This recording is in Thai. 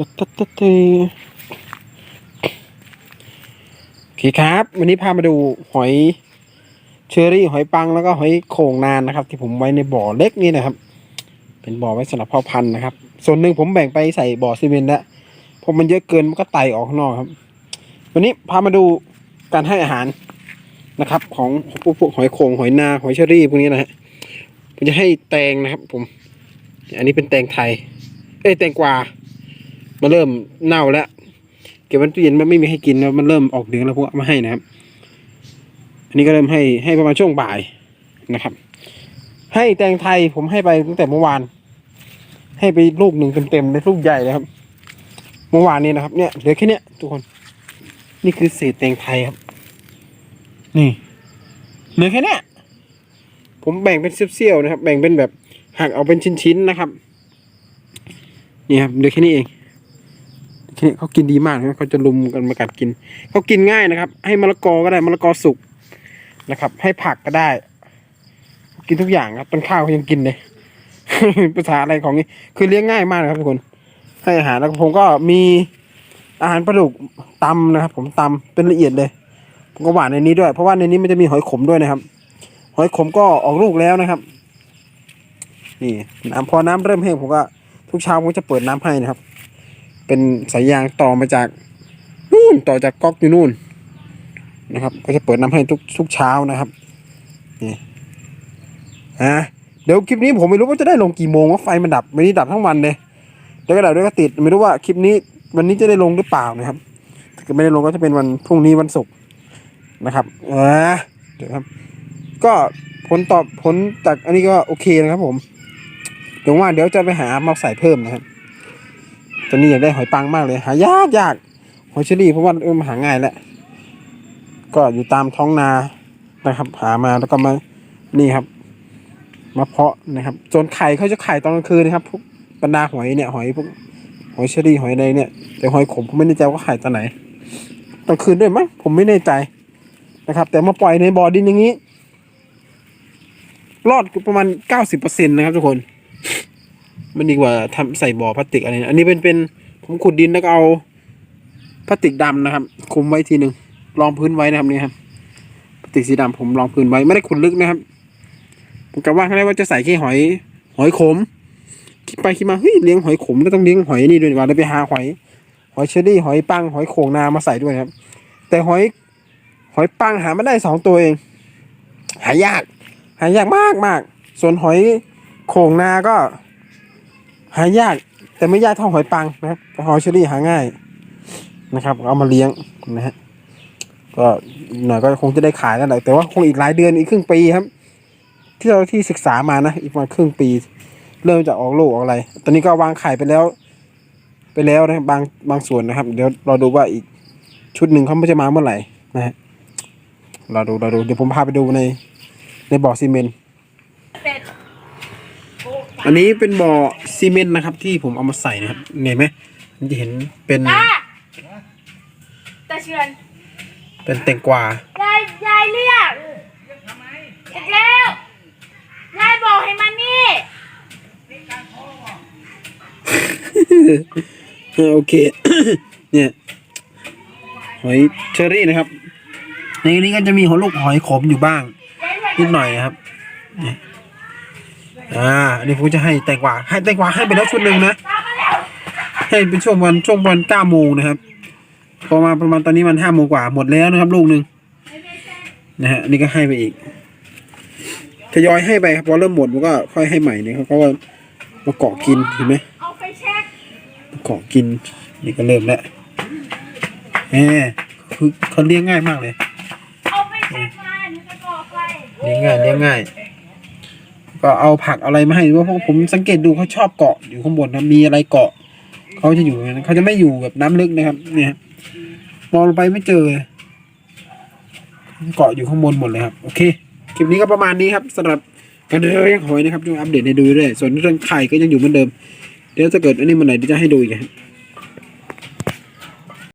ตะตตตโอเคครับ วันนี้พามาดูหอยเชอรี่หอยปังแล้วก็หอยโข่งนานนะครับ ที่ผมไว้ในบ่อเล็กนี่นะครับ เป็นบ่อไว้สำหรับพ่อพันธุ์นะครับ ส่วนหนึ่งผมแบ่งไปใส่บ่อซีเมนต์แล้วเพราะมันเยอะเกินมันก็ไตออกข้างนอกครับ วันนี้พามาดูการให้อาหารนะครับ ของพวกพวกหอยโข่งหอยนาหอยเชอรี่พวกนี้นะฮะผมจะให้แตงนะครับ ผม อันนี้เป็นแตงไทยเอ้แตงกวา มันเริ่มเน่าแล้วเก็บไว้ในตู้เย็นมันไม่มีให้กินแล้วมันเริ่มออกเหลืองแล้วพวกมาให้นะครับ อันนี้ก็เริ่มให้ให้ประมาณช่วงบ่ายนะครับ ให้แตงไทยผมให้ไปตั้งแต่เมื่อวาน ให้ไปลูกหนึ่งเต็มๆเลยลูกใหญ่เลยครับ เมื่อวานนี้นะครับ เนี่ยเหลือแค่เนี้ยทุกคน นี่คือเศษแตงไทยครับ นี่เหลือแค่เนี้ยผมแบ่งเป็นเสี้ยวๆนะครับ แบ่งเป็นแบบหักเอาเป็นชิ้นๆนะครับ นี่ครับเหลือแค่นี้เอง นี้เขากินดีมากนะเขาจะลุมกันมากัดกินเขากินง่ายนะครับ ให้มะละกอก็ได้มะละกอสุกนะครับ ให้ผักก็ได้ กินทุกอย่างครับต้นข้าวเขายังกินเลยภาษาอะไรของนี้ คือเลี้ยงง่ายมากนะครับทุกคนให้อาหารแล้วผมก็มีอาหารปลาดุกตำนะครับ ผมตำเป็นละเอียดเลย ผมก็หวานในนี้ด้วย เพราะว่าในนี้มันจะมีหอยขมด้วยนะครับ หอยขมก็ออกลูกแล้วนะครับ นี่น้ำพอน้ำเริ่มแห้งผมก็ทุกเช้าผมจะเปิดน้ำให้นะครับ เป็นสายยางต่อมาจากนู่นต่อจากก๊อกอยู่นู่นนะครับ ก็จะเปิดน้ำให้ทุกทุกเช้านะครับนี่อะเดี๋ยวคลิปนี้ผมไม่รู้ว่าจะได้ลงกี่โมงว่าไฟมันดับวันนี้ดับทั้งวันเลยเดี๋ยวก็ดับเดี๋ยวก็ติดไม่รู้ว่าคลิปนี้วันนี้จะได้ลงหรือเปล่านะครับถ้าเกิดไม่ได้ลงก็จะเป็นวันพรุ่งนี้วันศุกร์นะครับเออเดี๋ยวครับ ก็ผลตอบผลจากอันนี้ก็โอเคนะครับผมเดี๋ยวว่าเดี๋ยวจะไปหามาใส่เพิ่มนะครับ ตอนนี้อยากได้หอยปังมากเลย หายากยากหอยเชอรี่เพราะว่าเออมันหาง่ายแหล้วก็อยู่ตามท้องนานะครับ หามาแล้วก็มานี่ครับมาเพาะนะครับส่วนไข่เขาจะไข่ตอนกลางคืนนะครับพวกบรรดาหอยเนี่ยหอยพวกหอยเชอรี่หอยอะไรเนี่ย แต่หอยขมผมไม่แน่ใจว่าไข่ตอนไหนตอนคืนด้วยมั้งผมไม่แน่ใจนะครับ แต่มาปล่อยในบ่อดินอย่างนี้ รอดประมาณเก้าสิบเปอร์เซ็นต์นะครับทุกคน มันดีกว่าทำใส่บ่อพลาสติกอะไรนะอันนี้เป็นเป็นผมขุดดินแล้วก็เอาพลาสติกดำนะครับ คุมไว้ทีหนึ่งรองพื้นไว้นะครับนี่ครับพลาสติกสีดำผมรองพื้นไว้ไม่ได้ขุดลึกนะครับ ผมกะว่าเขาเรียกว่าจะใส่แค่หอย หอยขมคิดไปคิดมาเฮ้ยเลี้ยงหอยขมแล้วต้องเลี้ยงหอยนี่ด้วยว่าเลยไปหาหอย หอยเชอรี่หอยปังหอยโข่งนามาใส่ด้วยครับ แต่หอยหอยปังหาไม่ได้สองตัวเอง หายาก หายากมากมากส่วนหอยโข่งนาก็ หายากแต่ไม่ยากเท่าหอยปังนะครับหอยเชอรี่หาง่ายนะครับ เอามาเลี้ยงนะฮะก็หน่อยก็คงจะได้ขายแล้วแหละแต่ว่าคงอีกหลายเดือนอีกครึ่งปีครับ ที่เราที่ศึกษามานะอีกประมาณครึ่งปี เริ่มจะออกลูกออกอะไร ตอนนี้ก็วางไข่ไปแล้ว ไปแล้วนะบางบางส่วนนะครับ เดี๋ยวรอดูว่าอีกชุดหนึ่งเขาไม่จะมาเมื่อไหร่นะฮะรอดูรอดูเดี๋ยวผมพาไปดูในในบ่อซีเมนต์ อันนี้เป็นบ่อซีเมนต์นะครับ ที่ผมเอามาใส่นะครับเห็นไหมมันจะเห็นเป็นตาตาเชือนเป็นแตงกวายายยายเรียกเสร็จแล้วยายบอกให้มันนี่เออโอเค เนี่ยหอยเชอรี่นะครับ ในนี้ก็จะมีหัวลูกหอยขมอยู่บ้างนิดหน่อยนะครับนี่ อ่าอันนี้ผมจะให้แตงกวาให้แตงกวาให้ไปแล้วชุดหนึ่งนะให้เป็นช่วงวันช่วงวันเก้าโมงนะครับพอมาประมาณตอนนี้มันห้าโมงกว่าหมดแล้วนะครับ ลูกหนึ่งนะฮะอันนี่ก็ให้ไปอีกทยอยให้ไปครับพอเริ่มหมดมันก็ค่อยให้ใหม่นะครับเพราะว่ามาเกาะกินเห็นไหมเอาไปเช็คเกาะกินนี่ก็เริ่มแล้วแหมคือเขาเลี้ยงง่ายมากเลยเอาไปเช็คมาหนูจะบอกไปเลี้ยงง่ายเลี้ยงง่าย ก็เอาผักอะไรมาให้ว่าเพราะผมสังเกตดูเขาชอบเกาะอยู่ข้างบนนะมีอะไรเกาะเขาจะอยู่อย่างนั้นเขาจะไม่อยู่แบบน้ำลึกนะครับ เนี่ยมองลงไปไม่เจอเกาะอยู่ข้างบนหมดเลยครับ โอเคคลิปนี้ก็ประมาณนี้ครับสำหรับการเดินเลี้ยงหอยนะครับจะอัปเดตให้ดูเรื่อยส่วนเรื่องไข่ก็ยังอยู่เหมือนเดิม เดี๋ยวจะเกิดอันนี้มันไหนเดี๋ยวจะให้ดูอีกครับ